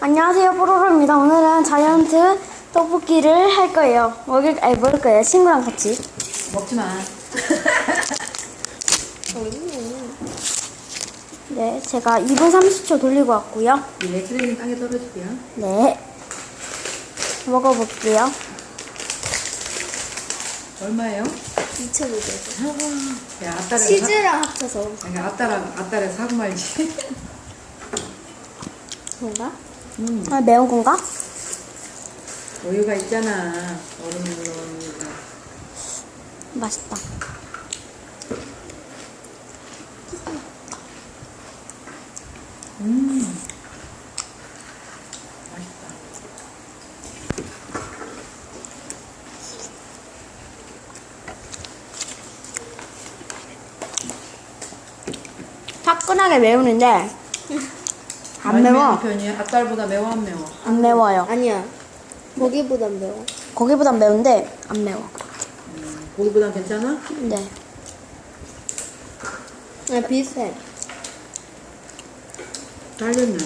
안녕하세요, 뽀로로입니다. 오늘은 자이언트 떡볶이를 할 거예요. 먹을, 아니, 먹을 거예요. 친구랑 같이. 먹지 마. 네, 제가 2분 30초 돌리고 왔고요. 예, 쓰레기 땅에 떨어질게요. 네. 먹어볼게요. 얼마예요? 2,500원. 야, 앞달에 치즈랑 합쳐서. 앞달에 앞달에 사고 말지. 뭔가? 음, 아, 매운 건가? 우유가 있잖아. 얼음으로 우유가. 맛있다. 음, 맛있다. 화끈하게 매우는데, 안 매워. 편이야? 앞달보다 매워 안 매워? 안 매워요. 아니야. 고기보단 매워. 고기보단 매운데, 안 매워. 음, 고기보다 괜찮아? 네. 아, 비슷해. 달렸네.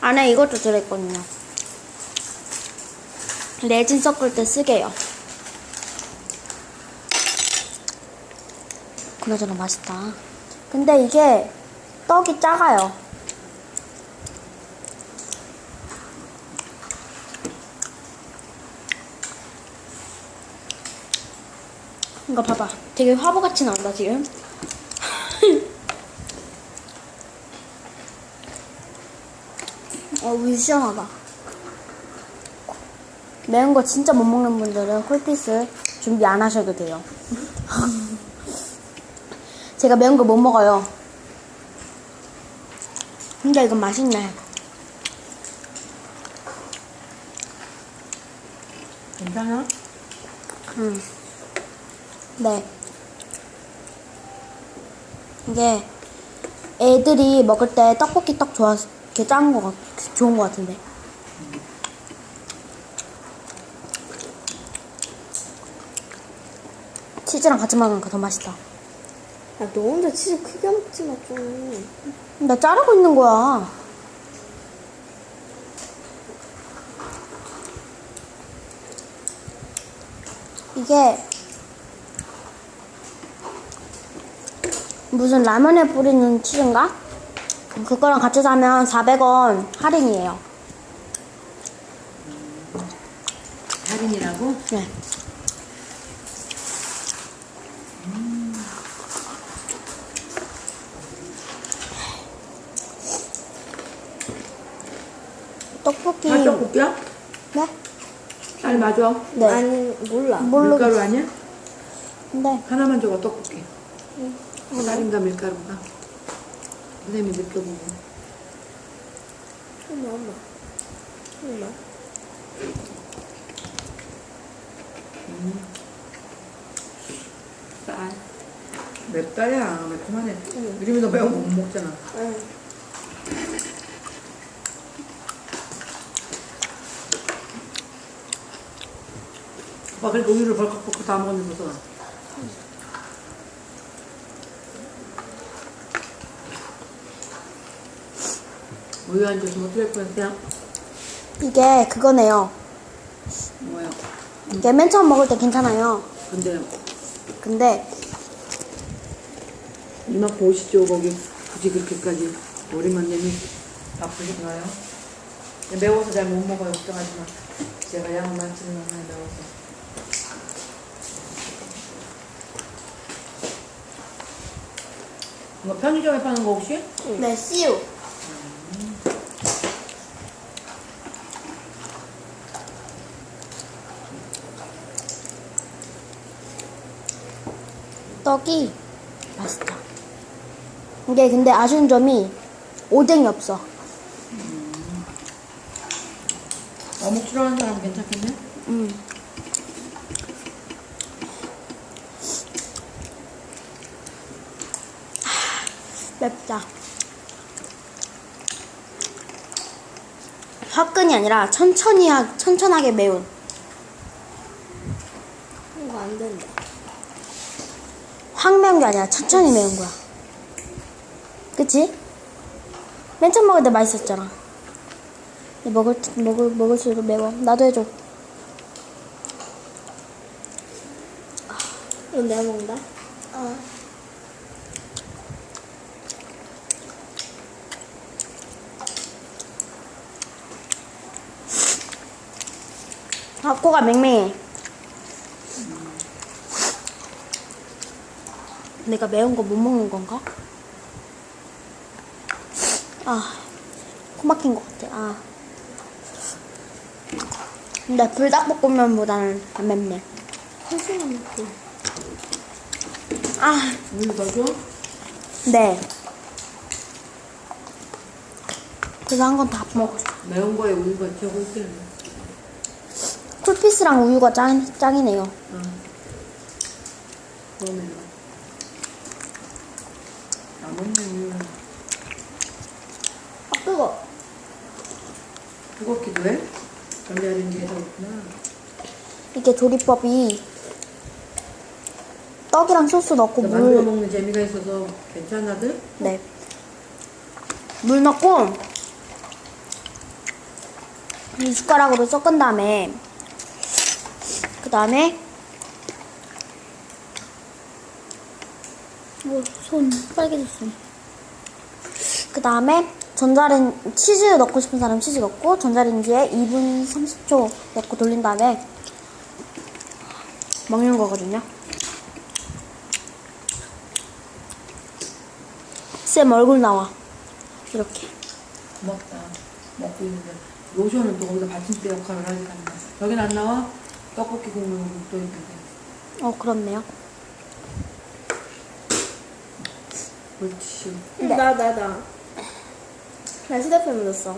안에 이것도 들어있거든요. 레진 섞을 때 쓰게요. 그나저나 맛있다. 근데 이게 떡이 작아요. 이거 봐봐. 되게 화보같이 나온다, 지금. 어, 물 시원하다. 매운 거 진짜 못 먹는 분들은 콜피스 준비 안 하셔도 돼요. 제가 매운 거 못 먹어요. 근데 이건 맛있네. 괜찮아? 음. 네. 이게 애들이 먹을 때 떡볶이 떡 좋아, 이렇게 작은 거 같, 좋은 거 같은데. 치즈랑 같이 먹으니까 더 맛있다. 아, 너 혼자 치즈 크게 먹지 마, 좀. 나 자르고 있는 거야. 이게 무슨 라면에 뿌리는 치즈인가? 그거랑 같이 사면 400원 할인이에요. 달인이라고? 네. 떡볶이. 아, 떡볶이야? 네? 쌀 맞아? 네. 아니, 몰라. 밀가루 아니야? 네. 하나만 줘봐 떡볶이. 쌀인가 밀가루가? 선생님이 느껴보고. 엄마, 엄마. 엄마. 쌀. 맵다야 매콤하네. 우리 너 매운 거 못 먹잖아. 응. 봐 그러니까 우유를 벌컥 벌컥 다 먹었는데 무서워. 우유 안 줬으면 어떡할 뻔했어요? 이게 그거네요. 뭐야? 이게 맨 처음 먹을 때 괜찮아요. 근데 근데 이만 보시죠 거기 굳이 그렇게까지 머리만 내면 아프신가요? 매워서 잘 못 먹어요 걱정하지 마. 제가 양을 많지는 않아요 매워서. 이거 편의점에 파는 거 혹시? 네, 씨유. 떡이 맛있다. 이게 근데 아쉬운 점이 오뎅이 없어. 어묵 싫어하는 사람 괜찮겠네? 음. 맵다. 화끈이 아니라 천천히 하, 천천하게 매운. 이거 안 된다. 확 매운 게 아니라 천천히 매운 거야. 그치? 맨 처음 먹을 때 맛있었잖아. 먹을, 먹을, 먹을수록 매워. 나도 해줘. 이거 내가 먹는다. 어. 아, 코가 맹맹해. 내가 매운 거 못 먹는 건가? 아, 코 막힌 것 같아. 아. 근데 불닭볶음면보다는 안 맵네. 한시간 먹고. 아, 더 줘? 네. 그래서 한 건 다 먹었어. 매운 거에 우유가 있겠네. 쿨피스랑 우유가 짱, 짱이네요. 응. 그러면 우유는. 아, 뜨거. 뜨겁기도 해? 전자레인지에서 그렇구나. 이게 조리법이 떡이랑 소스 넣고 너 만들어 물, 먹는 재미가 있어서 괜찮아들? 네. 물 넣고 이 숟가락으로 섞은 다음에 그 다음에 뭐손 빨개졌어. 그 다음에 전자레인 치즈 넣고 싶은 사람 치즈 넣고 전자레인지에 2분 30초 넣고 돌린 다음에 먹는 거거든요. 쌤 얼굴 나와. 이렇게. 고맙다. 먹고 있는데 로션은 또 거기서 받침대 역할을 하니까 여긴 안 나와? 떡볶이 국물 또 있는데 어, 그렇네요. 그렇지. 네. 나, 나, 나. 나 휴대폰 묻었어.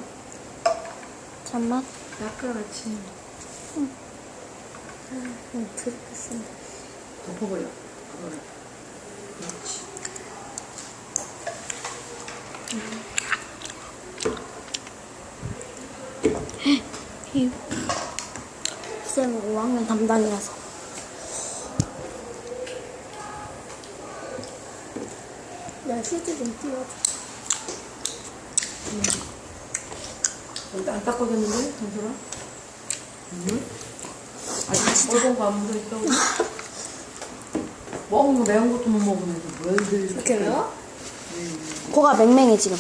잠만. 아까 같이 응, 드럽게 쓴다. 덮어버려. 그거를. 그렇지. 이 쌤 5학년 담당이라서. 나 휴지 좀 띄워줘. 여기 안 닦아졌는데, 정설아? 응? 아직 뻘건 거안 묻어있다고. 먹은 거 매운 것도 못 먹으면서 뭘 이렇게 매워? 코가 맹맹해, 지금.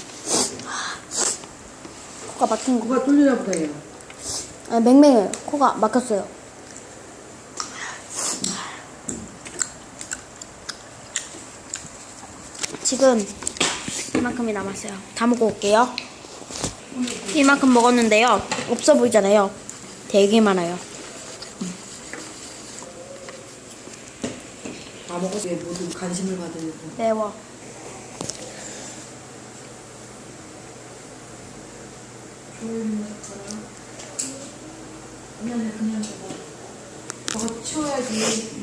코가 막힌 거. 누가 뚫리나 보다, 얘. 아, 맹맹해요. 코가 막혔어요. 지금 이만큼이 남았어요. 다 먹고 올게요. 이만큼 먹었는데요. 없어 보이잖아요. 되게 많아요. 다 먹어서 얘 모두 관심을 받으려고. 매워. 그냥 그냥 저거 치워야지.